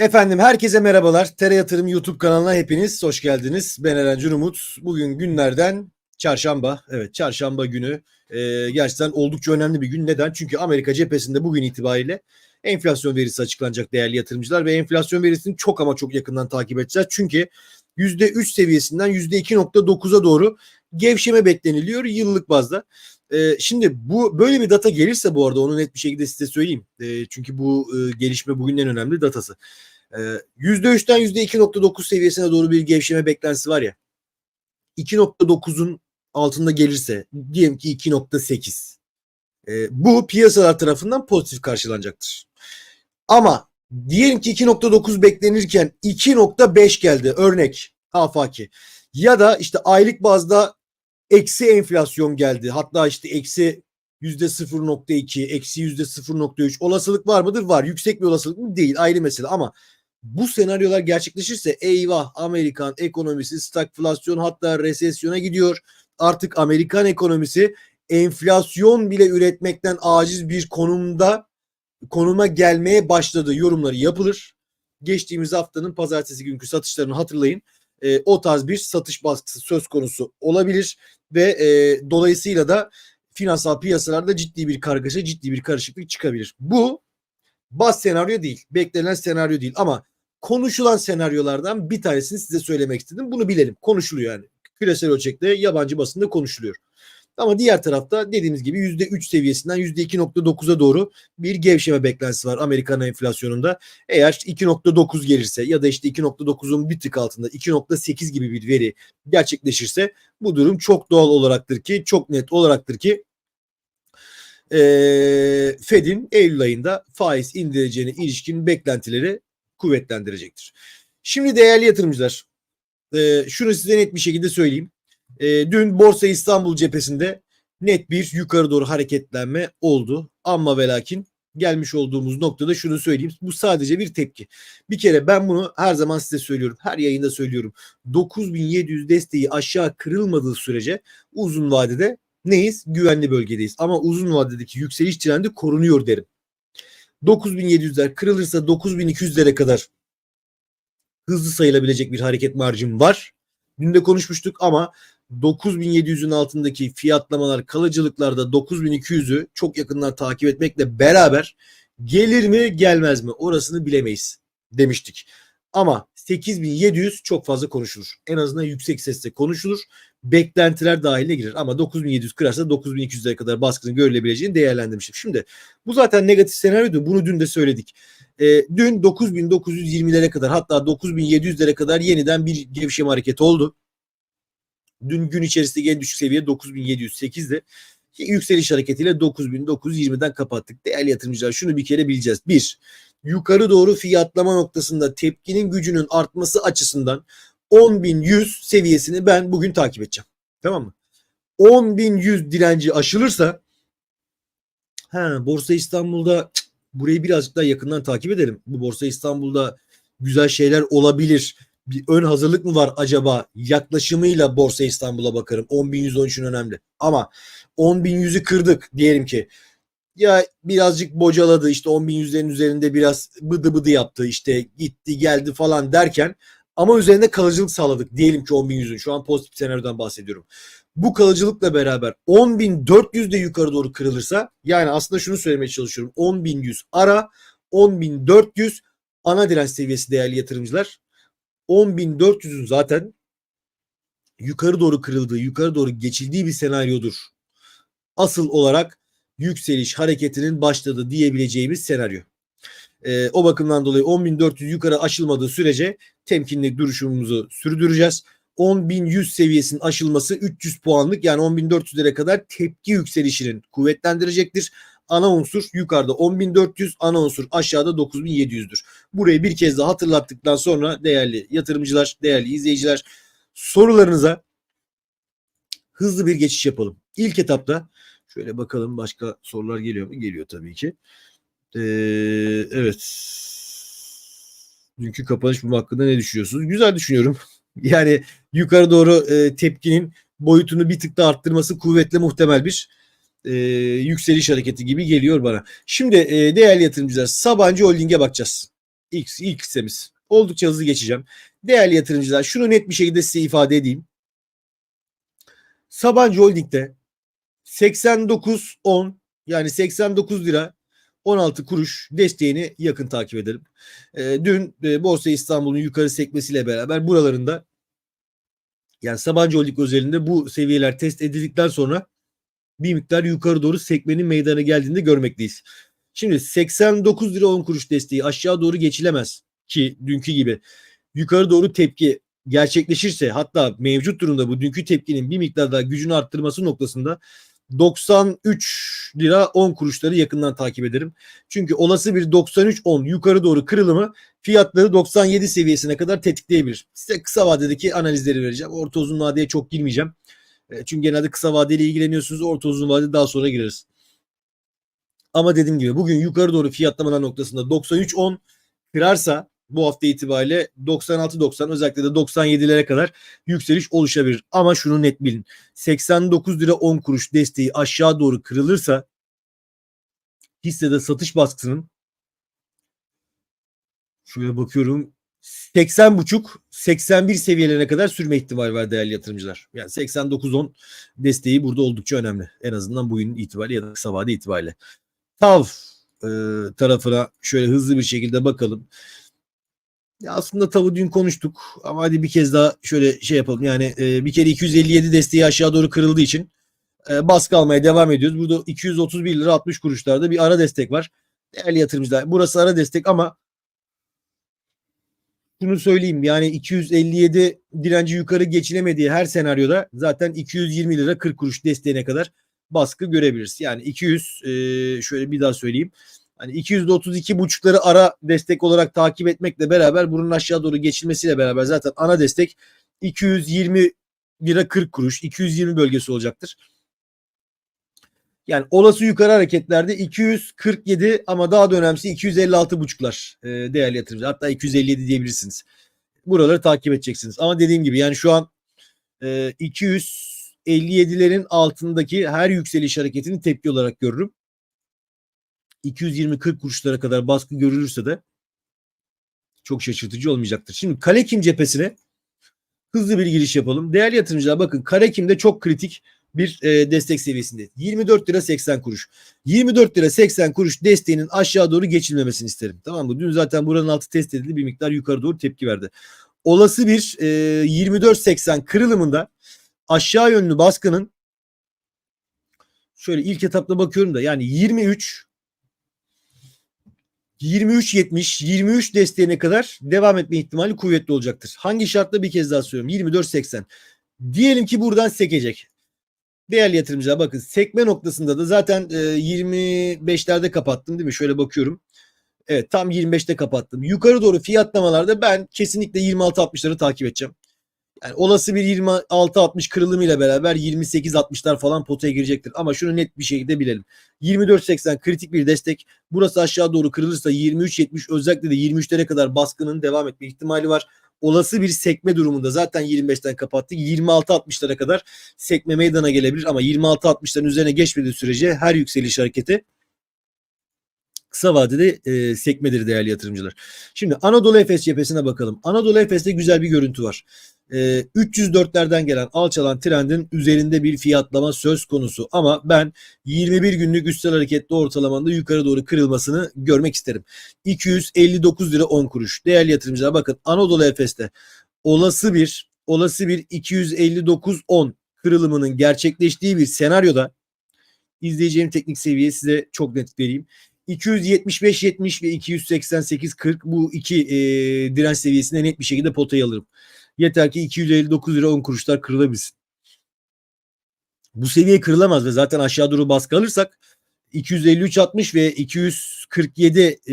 Efendim herkese merhabalar. Tere Yatırım YouTube kanalına hepiniz hoş geldiniz. Ben Eren Can Umut. Bugün günlerden çarşamba. Evet çarşamba günü. Ee, gerçekten oldukça önemli bir gün. Neden? Çünkü Amerika cephesinde bugün itibariyle enflasyon verisi açıklanacak değerli yatırımcılar ve enflasyon verisini çok ama çok yakından takip edeceğiz. Çünkü %3 seviyesinden %2.9'a doğru gevşeme bekleniliyor yıllık bazda. Ee, şimdi bu böyle bir data gelirse bu arada onu net bir şekilde size söyleyeyim. Ee, çünkü bu e, gelişme bugün en önemli datası. Ee, %3'ten %2.9 seviyesine doğru bir gevşeme beklentisi var ya. 2.9'un altında gelirse diyelim ki 2.8. Ee, bu piyasalar tarafından pozitif karşılanacaktır. Ama diyelim ki 2.9 beklenirken 2.5 geldi örnek afaki. Ya da işte aylık bazda eksi enflasyon geldi. Hatta işte eksi yüzde 0.2, eksi yüzde 0.3 olasılık var mıdır? Var. Yüksek bir olasılık mı? Değil. Ayrı mesele ama bu senaryolar gerçekleşirse eyvah Amerikan ekonomisi stagflasyon hatta resesyona gidiyor. Artık Amerikan ekonomisi enflasyon bile üretmekten aciz bir konumda konuma gelmeye başladı yorumları yapılır. Geçtiğimiz haftanın pazartesi günkü satışlarını hatırlayın. E, o tarz bir satış baskısı söz konusu olabilir ve e, dolayısıyla da finansal piyasalarda ciddi bir kargaşa, ciddi bir karışıklık çıkabilir. Bu baz senaryo değil, beklenen senaryo değil ama konuşulan senaryolardan bir tanesini size söylemek istedim. Bunu bilelim. Konuşuluyor yani. Küresel ölçekte yabancı basında konuşuluyor. Ama diğer tarafta dediğimiz gibi %3 seviyesinden %2.9'a doğru bir gevşeme beklentisi var Amerikan enflasyonunda. Eğer 2.9 gelirse ya da işte 2.9'un bir tık altında 2.8 gibi bir veri gerçekleşirse bu durum çok doğal olaraktır ki çok net olaraktır ki e, Fed'in Eylül ayında faiz indireceğine ilişkin beklentileri kuvvetlendirecektir. Şimdi değerli yatırımcılar e, şunu size net bir şekilde söyleyeyim. E, dün Borsa İstanbul cephesinde net bir yukarı doğru hareketlenme oldu. Ama ve lakin gelmiş olduğumuz noktada şunu söyleyeyim. Bu sadece bir tepki. Bir kere ben bunu her zaman size söylüyorum. Her yayında söylüyorum. 9700 desteği aşağı kırılmadığı sürece uzun vadede neyiz? Güvenli bölgedeyiz. Ama uzun vadedeki yükseliş trendi korunuyor derim. 9700'ler kırılırsa 9200'lere kadar hızlı sayılabilecek bir hareket marjım var. Dün de konuşmuştuk ama 9700'ün altındaki fiyatlamalar kalıcılıklarda 9200'ü çok yakından takip etmekle beraber gelir mi gelmez mi orasını bilemeyiz demiştik. Ama 8700 çok fazla konuşulur. En azından yüksek sesle konuşulur. Beklentiler dahiline girer. Ama 9700 kırarsa 9200'lere kadar baskının görülebileceğini değerlendirmiştik. Şimdi bu zaten negatif senaryodu. Bunu dün de söyledik. E, dün 9920'lere kadar hatta 9700'lere kadar yeniden bir gevşeme hareketi oldu. Dün gün içerisinde en düşük seviye 9708'di. Yükseliş hareketiyle 9920'den kapattık. Değerli yatırımcılar şunu bir kere bileceğiz. Bir, yukarı doğru fiyatlama noktasında tepkinin gücünün artması açısından 10.100 seviyesini ben bugün takip edeceğim. Tamam mı? 10.100 direnci aşılırsa ha, Borsa İstanbul'da burayı birazcık daha yakından takip edelim. Bu Borsa İstanbul'da güzel şeyler olabilir. Bir ön hazırlık mı var acaba? Yaklaşımıyla Borsa İstanbul'a bakarım. 10.113'ün önemli. Ama 10.100'ü kırdık diyelim ki ya birazcık bocaladı işte 10.100'lerin üzerinde biraz bıdı bıdı yaptı işte gitti geldi falan derken ama üzerinde kalıcılık sağladık diyelim ki 10.100'ün şu an pozitif senaryodan bahsediyorum. Bu kalıcılıkla beraber 10.400 de yukarı doğru kırılırsa yani aslında şunu söylemeye çalışıyorum 10.100 ara 10.400 ana direnç seviyesi değerli yatırımcılar 10.400'ün zaten yukarı doğru kırıldığı yukarı doğru geçildiği bir senaryodur. Asıl olarak yükseliş hareketinin başladı diyebileceğimiz senaryo. E, o bakımdan dolayı 10.400 yukarı aşılmadığı sürece temkinli duruşumuzu sürdüreceğiz. 10.100 seviyesinin aşılması 300 puanlık yani 10.400'lere kadar tepki yükselişinin kuvvetlendirecektir. Ana unsur yukarıda 10.400, ana unsur aşağıda 9.700'dür. Burayı bir kez daha hatırlattıktan sonra değerli yatırımcılar, değerli izleyiciler sorularınıza hızlı bir geçiş yapalım. İlk etapta şöyle bakalım başka sorular geliyor mu? Geliyor tabii ki. Ee, evet. Dünkü kapanış bu hakkında ne düşünüyorsunuz? Güzel düşünüyorum. Yani yukarı doğru e, tepkinin boyutunu bir tık da arttırması kuvvetle muhtemel bir e, yükseliş hareketi gibi geliyor bana. Şimdi e, değerli yatırımcılar Sabancı Holding'e bakacağız. İlk, ilk hissemiz. Oldukça hızlı geçeceğim. Değerli yatırımcılar şunu net bir şekilde size ifade edeyim. Sabancı Holding'de 89.10 yani 89 lira 16 kuruş desteğini yakın takip edelim. E, dün e, Borsa İstanbul'un yukarı sekmesiyle beraber buralarında yani Sabancı Holding özelinde bu seviyeler test edildikten sonra bir miktar yukarı doğru sekmenin meydana geldiğinde görmekteyiz. Şimdi 89 lira 10 kuruş desteği aşağı doğru geçilemez ki dünkü gibi yukarı doğru tepki gerçekleşirse hatta mevcut durumda bu dünkü tepkinin bir miktar daha gücünü arttırması noktasında 93 lira 10 kuruşları yakından takip ederim. Çünkü olası bir 93-10 yukarı doğru kırılımı fiyatları 97 seviyesine kadar tetikleyebilir. Size kısa vadedeki analizleri vereceğim. Orta uzun vadeye çok girmeyeceğim. E, Çünkü genelde kısa vadeyle ilgileniyorsunuz. Orta uzun vade daha sonra gireriz. Ama dediğim gibi bugün yukarı doğru fiyatlamalar noktasında 93-10 kırarsa bu hafta itibariyle 96-90 özellikle de 97'lere kadar yükseliş oluşabilir. Ama şunu net bilin. 89 lira 10 kuruş desteği aşağı doğru kırılırsa hissede satış baskısının şöyle bakıyorum 80 buçuk 81 seviyelerine kadar sürme ihtimali var değerli yatırımcılar. Yani 89-10 desteği burada oldukça önemli. En azından bugün itibariyle ya da kısa vade itibariyle. TAV e, tarafına şöyle hızlı bir şekilde bakalım. Ya aslında tavu dün konuştuk ama hadi bir kez daha şöyle şey yapalım. Yani e, bir kere 257 desteği aşağı doğru kırıldığı için e, baskı almaya devam ediyoruz. Burada 231 lira 60 kuruşlarda bir ara destek var. Değerli yatırımcılar burası ara destek ama şunu söyleyeyim yani 257 direnci yukarı geçilemediği her senaryoda zaten 220 lira 40 kuruş desteğine kadar baskı görebiliriz. Yani 200 e, şöyle bir daha söyleyeyim. Hani 232 buçukları ara destek olarak takip etmekle beraber bunun aşağı doğru geçilmesiyle beraber zaten ana destek 220 lira 40 kuruş 220 bölgesi olacaktır. Yani olası yukarı hareketlerde 247 ama daha da önemlisi 256 buçuklar e, değerli yatırımcılar. Hatta 257 diyebilirsiniz. Buraları takip edeceksiniz. Ama dediğim gibi yani şu an e, 257'lerin altındaki her yükseliş hareketini tepki olarak görürüm. 220-40 kuruşlara kadar baskı görülürse de çok şaşırtıcı olmayacaktır. Şimdi Kalekim cephesine hızlı bir giriş yapalım. Değerli yatırımcılar bakın Kalekim'de çok kritik bir e, destek seviyesinde. 24 lira 80 kuruş. 24 lira 80 kuruş desteğinin aşağı doğru geçilmemesini isterim. Tamam mı? Dün zaten buranın altı test edildi. Bir miktar yukarı doğru tepki verdi. Olası bir e, 24.80 kırılımında aşağı yönlü baskının şöyle ilk etapta bakıyorum da yani 23 23.70 23 desteğine kadar devam etme ihtimali kuvvetli olacaktır. Hangi şartla bir kez daha söylüyorum 24.80. Diyelim ki buradan sekecek. Değerli yatırımcılar bakın sekme noktasında da zaten e, 25'lerde kapattım değil mi? Şöyle bakıyorum. Evet tam 25'te kapattım. Yukarı doğru fiyatlamalarda ben kesinlikle 26-60'ları takip edeceğim. Yani olası bir 26-60 kırılımıyla beraber 28-60'lar falan potaya girecektir. Ama şunu net bir şekilde bilelim. 24.80 kritik bir destek. Burası aşağı doğru kırılırsa 23.70 özellikle de 23'lere kadar baskının devam etme ihtimali var. Olası bir sekme durumunda zaten 25'ten kapattık. 26-60'lara kadar sekme meydana gelebilir ama 26-60'ların üzerine geçmediği sürece her yükseliş hareketi kısa vadede e, sekmedir değerli yatırımcılar. Şimdi Anadolu Efes cephesine bakalım. Anadolu Efes'te güzel bir görüntü var. E, 304'lerden gelen alçalan trendin üzerinde bir fiyatlama söz konusu. Ama ben 21 günlük üstel hareketli ortalamanın da yukarı doğru kırılmasını görmek isterim. 259 lira 10 kuruş. Değerli yatırımcılar bakın Anadolu Efes'te olası bir olası bir 259-10 kırılımının gerçekleştiği bir senaryoda izleyeceğim teknik seviye size çok net vereyim. 275-70 ve 288-40 bu iki e, direnç seviyesinde net bir şekilde potayı alırım. Yeter ki 259 lira 10 kuruşlar kırılabilsin. Bu seviye kırılamaz ve zaten aşağı doğru baskı alırsak 253-60 ve 247 e,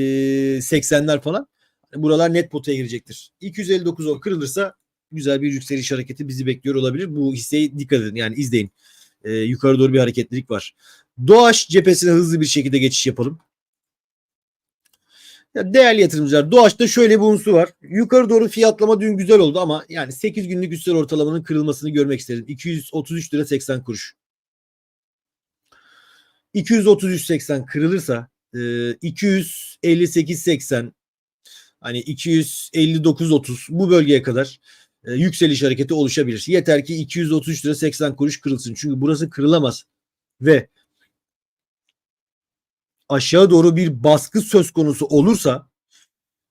80'ler falan buralar net potaya girecektir. 259 10 kırılırsa güzel bir yükseliş hareketi bizi bekliyor olabilir. Bu hisseyi dikkat edin yani izleyin. E, yukarı doğru bir hareketlilik var. Doğaç cephesine hızlı bir şekilde geçiş yapalım. Ya değerli yatırımcılar Doğaç'ta şöyle bir unsur var. Yukarı doğru fiyatlama dün güzel oldu ama yani 8 günlük üstel ortalamanın kırılmasını görmek isterim. 233 lira 80 kuruş. 233.80 kırılırsa 258.80 Hani 259.30 bu bölgeye kadar e, yükseliş hareketi oluşabilir. Yeter ki 233 lira 80 kuruş kırılsın. Çünkü burası kırılamaz ve aşağı doğru bir baskı söz konusu olursa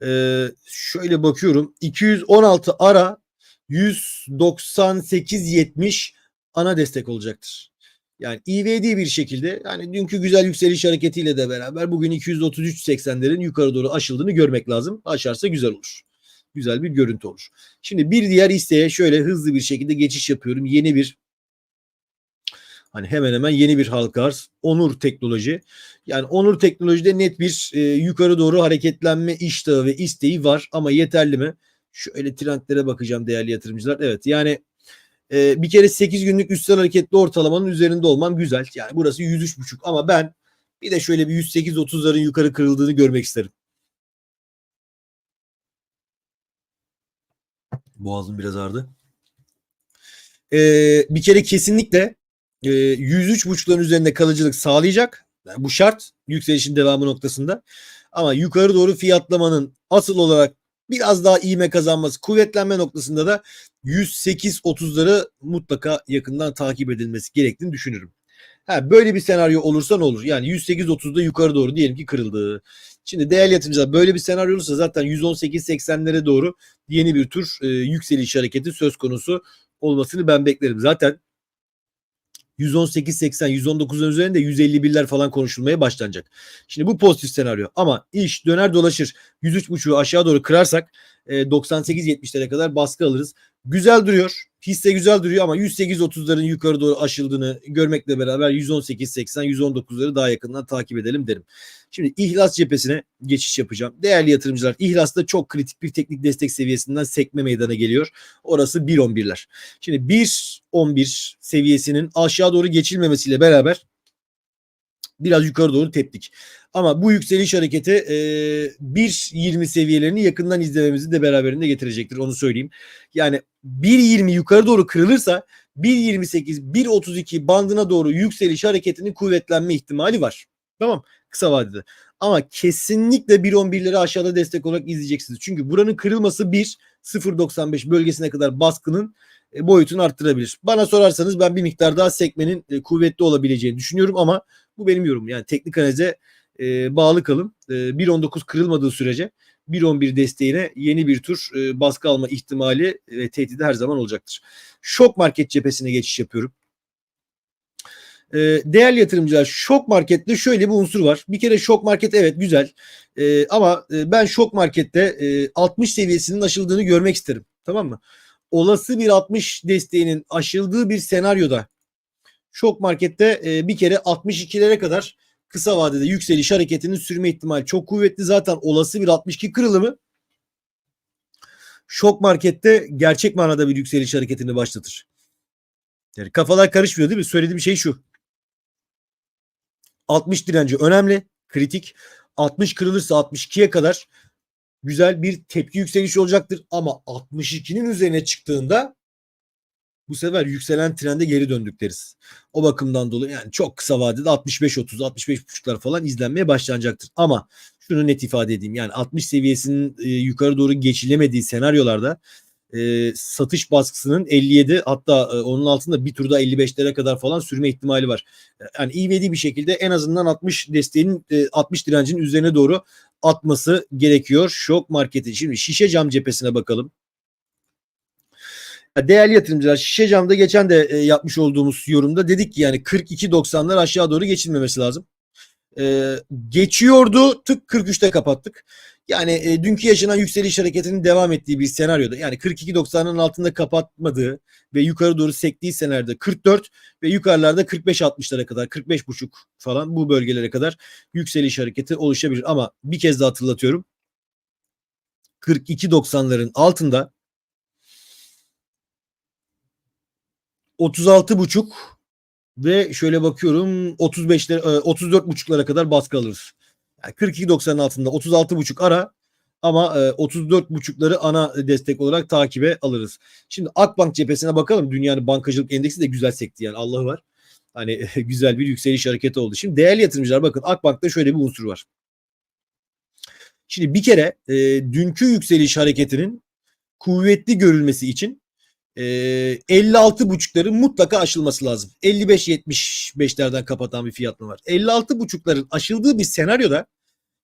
e, şöyle bakıyorum 216 ara 198.70 ana destek olacaktır. Yani ivedi bir şekilde yani dünkü güzel yükseliş hareketiyle de beraber bugün 233.80'lerin yukarı doğru aşıldığını görmek lazım. Aşarsa güzel olur. Güzel bir görüntü olur. Şimdi bir diğer isteğe şöyle hızlı bir şekilde geçiş yapıyorum. Yeni bir hani hemen hemen yeni bir halka arz. Onur Teknoloji. Yani Onur Teknoloji'de net bir e, yukarı doğru hareketlenme iştahı ve isteği var ama yeterli mi? Şöyle trendlere bakacağım değerli yatırımcılar. Evet yani e, bir kere 8 günlük üstel hareketli ortalamanın üzerinde olmam güzel. Yani burası 103.5 ama ben bir de şöyle bir 108-30'ların yukarı kırıldığını görmek isterim. Boğazım biraz ağrıdı. Ee, bir kere kesinlikle e, 103.5'ların üzerinde kalıcılık sağlayacak. Yani bu şart yükselişin devamı noktasında. Ama yukarı doğru fiyatlamanın asıl olarak biraz daha iğme kazanması, kuvvetlenme noktasında da 108-30'ları mutlaka yakından takip edilmesi gerektiğini düşünürüm. Ha, böyle bir senaryo olursa ne olur? Yani 108-30'da yukarı doğru diyelim ki kırıldı. Şimdi değerli yatırımcılar böyle bir senaryo olursa zaten 118-80'lere doğru yeni bir tur e, yükseliş hareketi söz konusu olmasını ben beklerim. Zaten 118-80, 119'un üzerinde 151'ler falan konuşulmaya başlanacak. Şimdi bu pozitif senaryo ama iş döner dolaşır 103.5'u aşağı doğru kırarsak e, 98-70'lere kadar baskı alırız. Güzel duruyor. Hisse güzel duruyor ama 108-30'ların yukarı doğru aşıldığını görmekle beraber 118-80, 119'ları daha yakından takip edelim derim. Şimdi ihlas cephesine geçiş yapacağım. Değerli yatırımcılar ihlasta çok kritik bir teknik destek seviyesinden sekme meydana geliyor. Orası 1.11'ler. Şimdi 1.11 seviyesinin aşağı doğru geçilmemesiyle beraber biraz yukarı doğru teptik. Ama bu yükseliş hareketi e, 1.20 seviyelerini yakından izlememizi de beraberinde getirecektir. Onu söyleyeyim. Yani 1.20 yukarı doğru kırılırsa 1.28, 1.32 bandına doğru yükseliş hareketinin kuvvetlenme ihtimali var. Tamam kısa vadede. Ama kesinlikle 1.11'leri aşağıda destek olarak izleyeceksiniz. Çünkü buranın kırılması 1 0.95 bölgesine kadar baskının e, boyutunu arttırabilir. Bana sorarsanız ben bir miktar daha sekmenin e, kuvvetli olabileceğini düşünüyorum ama bu benim yorumum. Yani teknik analize e, bağlı kalın. E, 1.19 kırılmadığı sürece 1.11 desteğine yeni bir tur baskı alma ihtimali ve tehdidi her zaman olacaktır. Şok market cephesine geçiş yapıyorum. E, değerli yatırımcılar şok markette şöyle bir unsur var. Bir kere şok market evet güzel e, ama e, ben şok markette e, 60 seviyesinin aşıldığını görmek isterim. Tamam mı? Olası bir 60 desteğinin aşıldığı bir senaryoda şok markette e, bir kere 62'lere kadar kısa vadede yükseliş hareketinin sürme ihtimali çok kuvvetli. Zaten olası bir 62 kırılımı şok markette gerçek manada bir yükseliş hareketini başlatır. Yani kafalar karışmıyor değil mi? Söylediğim şey şu. 60 direnci önemli, kritik. 60 kırılırsa 62'ye kadar güzel bir tepki yükselişi olacaktır. Ama 62'nin üzerine çıktığında bu sefer yükselen trende geri döndük deriz. O bakımdan dolayı yani çok kısa vadede 65-30, 65.5'lar falan izlenmeye başlanacaktır. Ama şunu net ifade edeyim. Yani 60 seviyesinin e, yukarı doğru geçilemediği senaryolarda e, satış baskısının 57 hatta e, onun altında bir turda 55'lere kadar falan sürme ihtimali var. Yani ivedi bir şekilde en azından 60 desteğinin e, 60 direncin üzerine doğru atması gerekiyor. Şok marketi. Şimdi şişe cam cephesine bakalım. Değerli yatırımcılar şişe camda geçen de e, yapmış olduğumuz yorumda dedik ki yani 42.90'lar aşağı doğru geçilmemesi lazım. E, geçiyordu tık 43'te kapattık. Yani e, dünkü yaşanan yükseliş hareketinin devam ettiği bir senaryoda yani 42.90'ın altında kapatmadığı ve yukarı doğru sektiği senaryoda 44 ve yukarılarda 45-60'lara kadar 45.5 falan bu bölgelere kadar yükseliş hareketi oluşabilir. Ama bir kez daha hatırlatıyorum 42.90'ların altında 36 buçuk ve şöyle bakıyorum 35'lere 34 buçuklara kadar baskı alırız. Yani 42.90'ın altında 36 buçuk ara ama 34 buçukları ana destek olarak takibe alırız. Şimdi Akbank cephesine bakalım. Dünyanın bankacılık endeksi de güzel sekti yani Allah'ı var. Hani güzel bir yükseliş hareketi oldu. Şimdi değerli yatırımcılar bakın Akbank'ta şöyle bir unsur var. Şimdi bir kere e, dünkü yükseliş hareketinin kuvvetli görülmesi için e, 56.5'ların mutlaka aşılması lazım. 55-75'lerden kapatan bir fiyat mı var? 56.5'ların aşıldığı bir senaryoda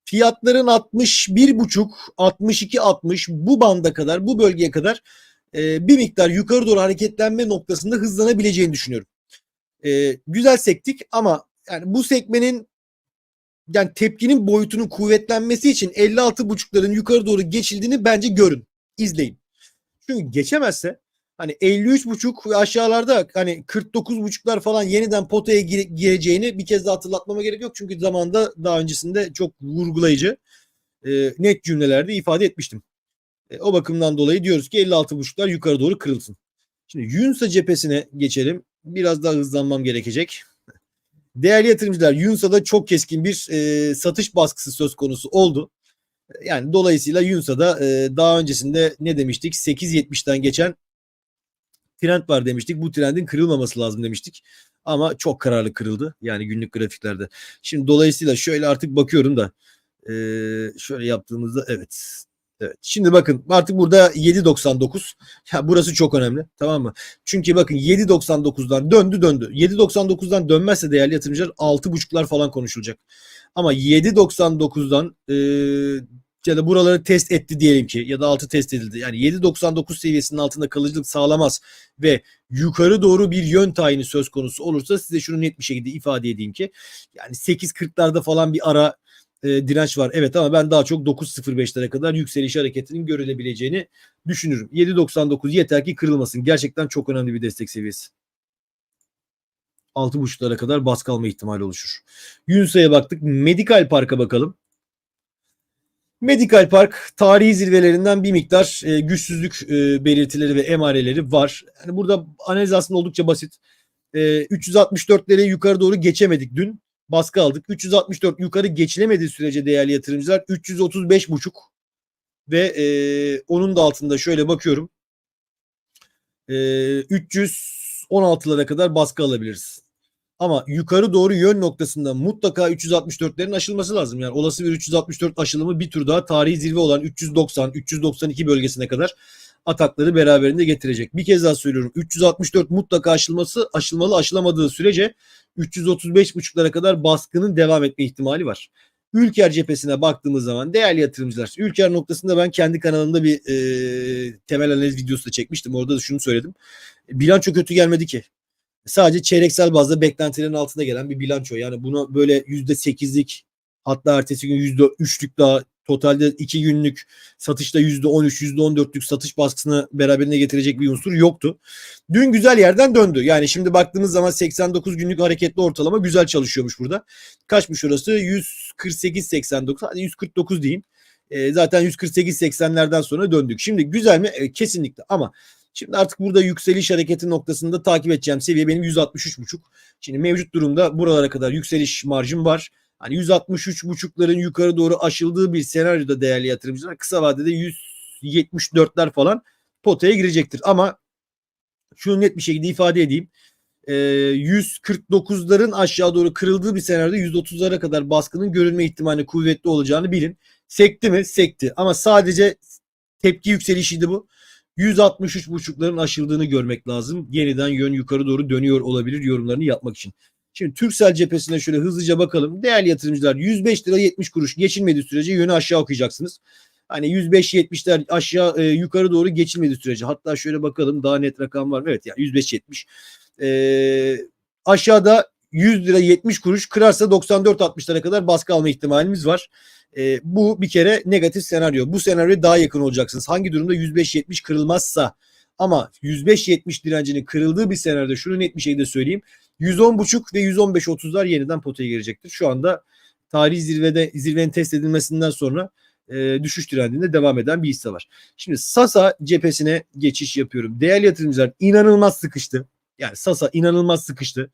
fiyatların 61.5, 62-60 bu banda kadar, bu bölgeye kadar e, bir miktar yukarı doğru hareketlenme noktasında hızlanabileceğini düşünüyorum. E, güzel sektik ama yani bu sekmenin yani tepkinin boyutunun kuvvetlenmesi için 56.5'ların yukarı doğru geçildiğini bence görün, izleyin. Çünkü geçemezse hani 53.5 ve aşağılarda hani 49.5'lar falan yeniden potaya gire- gireceğini bir kez daha hatırlatmama gerek yok. Çünkü zamanda daha öncesinde çok vurgulayıcı e, net cümlelerde ifade etmiştim. E, o bakımdan dolayı diyoruz ki 56.5'lar yukarı doğru kırılsın. Şimdi Yunsa cephesine geçelim. Biraz daha hızlanmam gerekecek. Değerli yatırımcılar Yunsa'da çok keskin bir e, satış baskısı söz konusu oldu. Yani dolayısıyla Yunsa'da e, daha öncesinde ne demiştik? 8.70'ten geçen trend var demiştik. Bu trendin kırılmaması lazım demiştik. Ama çok kararlı kırıldı. Yani günlük grafiklerde. Şimdi dolayısıyla şöyle artık bakıyorum da e, şöyle yaptığımızda evet. Evet. Şimdi bakın artık burada 7.99. Ya burası çok önemli. Tamam mı? Çünkü bakın 7.99'dan döndü döndü. 7.99'dan dönmezse değerli yatırımcılar 6.5'lar falan konuşulacak. Ama 7.99'dan e, ya da buraları test etti diyelim ki ya da altı test edildi. Yani 7.99 seviyesinin altında kalıcılık sağlamaz ve yukarı doğru bir yön tayini söz konusu olursa size şunu net bir şekilde ifade edeyim ki yani 8.40'larda falan bir ara e, direnç var. Evet ama ben daha çok 9.05'lere kadar yükseliş hareketinin görülebileceğini düşünürüm. 7.99 yeter ki kırılmasın. Gerçekten çok önemli bir destek seviyesi. 6.5'lara kadar baskı alma ihtimali oluşur. Yunsa'ya baktık. Medikal Park'a bakalım. Medikal Park tarihi zirvelerinden bir miktar e, güçsüzlük e, belirtileri ve emareleri var. Yani burada analiz aslında oldukça basit. E, 364'leri yukarı doğru geçemedik dün. Baskı aldık. 364 yukarı geçilemediği sürece değerli yatırımcılar 335,5 ve e, onun da altında şöyle bakıyorum. E, 316'lara kadar baskı alabiliriz. Ama yukarı doğru yön noktasında mutlaka 364'lerin aşılması lazım. Yani olası bir 364 aşılımı bir tur daha tarihi zirve olan 390, 392 bölgesine kadar atakları beraberinde getirecek. Bir kez daha söylüyorum. 364 mutlaka aşılması aşılmalı aşılamadığı sürece 335.5'lara kadar baskının devam etme ihtimali var. Ülker cephesine baktığımız zaman değerli yatırımcılar Ülker noktasında ben kendi kanalımda bir e, temel analiz videosu da çekmiştim. Orada da şunu söyledim. Bilanço kötü gelmedi ki sadece çeyreksel bazda beklentilerin altında gelen bir bilanço. Yani bunu böyle %8'lik hatta ertesi gün %3'lük daha totalde 2 günlük satışta %13, %14'lük satış baskısını beraberine getirecek bir unsur yoktu. Dün güzel yerden döndü. Yani şimdi baktığımız zaman 89 günlük hareketli ortalama güzel çalışıyormuş burada. Kaçmış orası? 148-89 hadi 149 diyeyim. E, zaten 148-80'lerden sonra döndük. Şimdi güzel mi? E, kesinlikle ama Şimdi artık burada yükseliş hareketi noktasında takip edeceğim seviye benim 163.5. Şimdi mevcut durumda buralara kadar yükseliş marjım var. Hani 163.5'ların yukarı doğru aşıldığı bir senaryoda değerli yatırımcılar kısa vadede 174'ler falan potaya girecektir. Ama şunu net bir şekilde ifade edeyim. E, 149'ların aşağı doğru kırıldığı bir senaryoda 130'lara kadar baskının görülme ihtimali kuvvetli olacağını bilin. Sekti mi? Sekti. Ama sadece tepki yükselişiydi bu. 163.5'ların aşıldığını görmek lazım. Yeniden yön yukarı doğru dönüyor olabilir yorumlarını yapmak için. Şimdi Türksel cephesine şöyle hızlıca bakalım. Değerli yatırımcılar 105 lira 70 kuruş geçilmediği sürece yönü aşağı okuyacaksınız. Hani 105-70'ler aşağı e, yukarı doğru geçilmediği sürece hatta şöyle bakalım daha net rakam var? Evet yani 105-70. E, aşağıda 100 lira 70 kuruş kırarsa 94-60'lara kadar baskı alma ihtimalimiz var. E, bu bir kere negatif senaryo. Bu senaryoya daha yakın olacaksınız. Hangi durumda 105-70 kırılmazsa ama 105-70 direncinin kırıldığı bir senaryoda şunu net bir şekilde söyleyeyim. 110.5 ve 115.30'lar yeniden potaya girecektir. Şu anda tarihi zirvede zirvenin test edilmesinden sonra e, düşüş trendinde devam eden bir hisse var. Şimdi Sasa cephesine geçiş yapıyorum. Değerli yatırımcılar inanılmaz sıkıştı. Yani Sasa inanılmaz sıkıştı.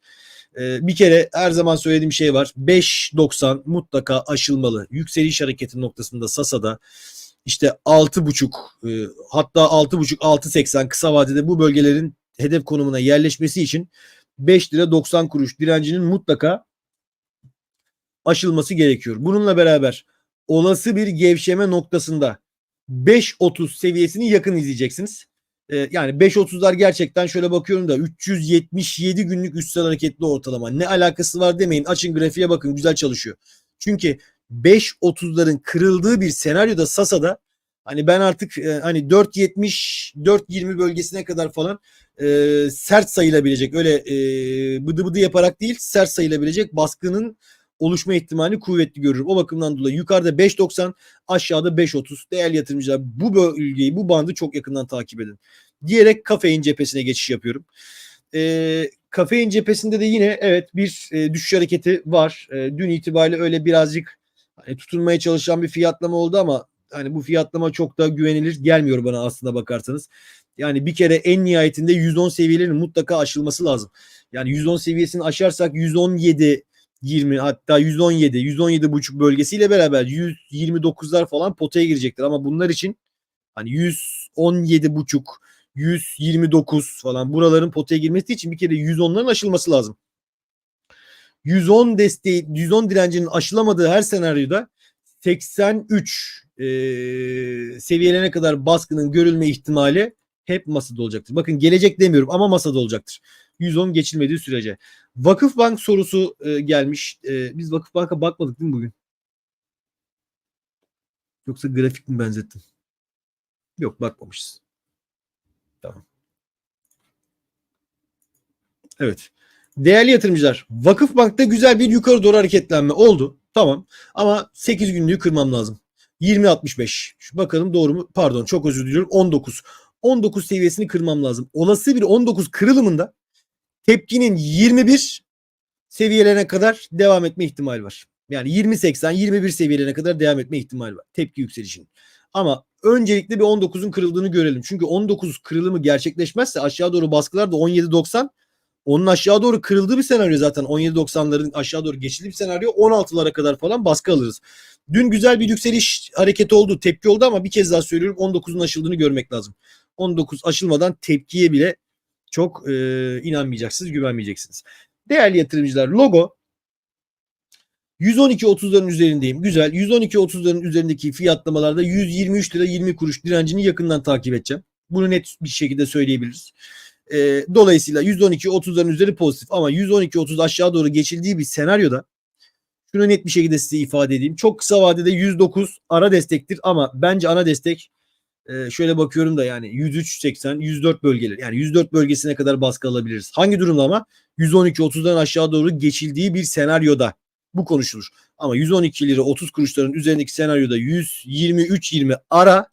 Ee, bir kere her zaman söylediğim şey var. 5.90 mutlaka aşılmalı. Yükseliş hareketi noktasında Sasa'da işte 6.5 e, hatta 6.5 6.80 kısa vadede bu bölgelerin hedef konumuna yerleşmesi için 5 lira 90 kuruş direncinin mutlaka aşılması gerekiyor. Bununla beraber olası bir gevşeme noktasında 5.30 seviyesini yakın izleyeceksiniz. Ee, yani 5.30'lar gerçekten şöyle bakıyorum da 377 günlük üstsel hareketli ortalama. Ne alakası var demeyin. Açın grafiğe bakın güzel çalışıyor. Çünkü 5.30'ların kırıldığı bir senaryoda Sasa'da hani ben artık e, hani 4.70 4.20 bölgesine kadar falan e, sert sayılabilecek öyle e, bıdı bıdı yaparak değil sert sayılabilecek baskının oluşma ihtimali kuvvetli görürüm. O bakımdan dolayı yukarıda 5.90 aşağıda 5.30 değerli yatırımcılar bu bölgeyi bu bandı çok yakından takip edin. Diyerek kafein cephesine geçiş yapıyorum. E, kafein cephesinde de yine evet bir e, düşüş hareketi var. E, dün itibariyle öyle birazcık hani, tutunmaya çalışan bir fiyatlama oldu ama hani bu fiyatlama çok da güvenilir gelmiyor bana aslında bakarsanız. Yani bir kere en nihayetinde 110 seviyelerinin mutlaka aşılması lazım. Yani 110 seviyesini aşarsak 117 20 hatta 117 117 buçuk bölgesiyle beraber 129'lar falan potaya girecektir ama bunlar için hani 117 buçuk 129 falan buraların potaya girmesi için bir kere 110'ların aşılması lazım. 110 desteği 110 direncinin aşılamadığı her senaryoda 83 e, seviyelerine kadar baskının görülme ihtimali hep masada olacaktır. Bakın gelecek demiyorum ama masada olacaktır. 110 geçilmediği sürece. Vakıfbank sorusu e, gelmiş. E, biz Vakıfbank'a bakmadık değil mi bugün? Yoksa grafik mi benzettim? Yok bakmamışız. Tamam. Evet. Değerli yatırımcılar, Vakıfbank'ta güzel bir yukarı doğru hareketlenme oldu. Tamam. Ama 8 günlüğü kırmam lazım. 20.65. Bakalım doğru mu? Pardon çok özür diliyorum. 19. 19 seviyesini kırmam lazım. Olası bir 19 kırılımında tepkinin 21 seviyelerine kadar devam etme ihtimali var. Yani 20-80, 21 seviyelerine kadar devam etme ihtimali var. Tepki yükselişinin. Ama öncelikle bir 19'un kırıldığını görelim. Çünkü 19 kırılımı gerçekleşmezse aşağı doğru baskılar da 17-90 onun aşağı doğru kırıldığı bir senaryo zaten 17-90'ların aşağı doğru geçildiği bir senaryo 16'lara kadar falan baskı alırız. Dün güzel bir yükseliş hareketi oldu, tepki oldu ama bir kez daha söylüyorum 19'un aşıldığını görmek lazım. 19 aşılmadan tepkiye bile çok e, inanmayacaksınız, güvenmeyeceksiniz. Değerli yatırımcılar logo 112.30'ların üzerindeyim. Güzel. 112.30'ların üzerindeki fiyatlamalarda 123 lira 20 kuruş direncini yakından takip edeceğim. Bunu net bir şekilde söyleyebiliriz. E, dolayısıyla 112.30'ların üzeri pozitif ama 112.30 aşağı doğru geçildiği bir senaryoda şunu net bir şekilde size ifade edeyim. Çok kısa vadede 109 ara destektir ama bence ana destek e, şöyle bakıyorum da yani 103 80 104 bölgeler yani 104 bölgesine kadar baskı alabiliriz. Hangi durumda ama 112 30'dan aşağı doğru geçildiği bir senaryoda bu konuşulur. Ama 112 lira 30 kuruşların üzerindeki senaryoda 123 20 ara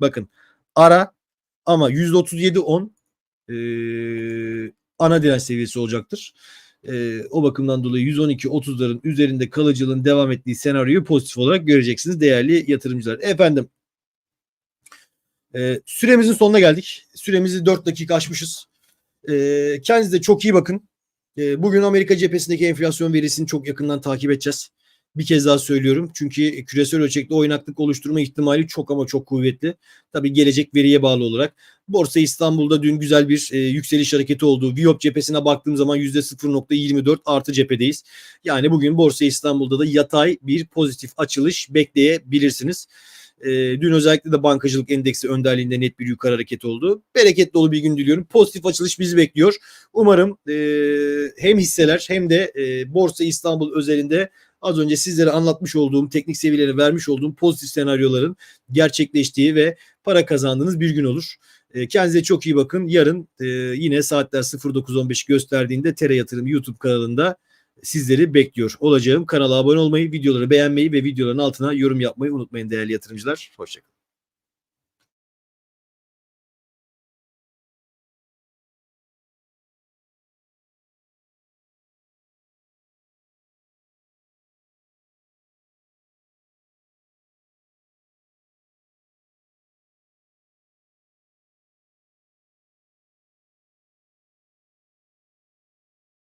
bakın ara ama 137 10 e, ana direnç seviyesi olacaktır. E, o bakımdan dolayı 112 30'ların üzerinde kalıcılığın devam ettiği senaryoyu pozitif olarak göreceksiniz değerli yatırımcılar. Efendim e, süremizin sonuna geldik. Süremizi 4 dakika aşmışız. E, kendinize çok iyi bakın. E, bugün Amerika cephesindeki enflasyon verisini çok yakından takip edeceğiz. Bir kez daha söylüyorum. Çünkü küresel ölçekte oynaklık oluşturma ihtimali çok ama çok kuvvetli. Tabii gelecek veriye bağlı olarak. Borsa İstanbul'da dün güzel bir e, yükseliş hareketi oldu. Viyop cephesine baktığım zaman %0.24 artı cephedeyiz. Yani bugün Borsa İstanbul'da da yatay bir pozitif açılış bekleyebilirsiniz. E, dün özellikle de bankacılık endeksi önderliğinde net bir yukarı hareket oldu. Bereketli dolu bir gün diliyorum. Pozitif açılış bizi bekliyor. Umarım e, hem hisseler hem de e, Borsa İstanbul özelinde az önce sizlere anlatmış olduğum teknik seviyeleri vermiş olduğum pozitif senaryoların gerçekleştiği ve para kazandığınız bir gün olur. E, kendinize çok iyi bakın. Yarın e, yine saatler 09.15 gösterdiğinde Tere Yatırım YouTube kanalında sizleri bekliyor olacağım. Kanala abone olmayı, videoları beğenmeyi ve videoların altına yorum yapmayı unutmayın değerli yatırımcılar. Hoşçakalın.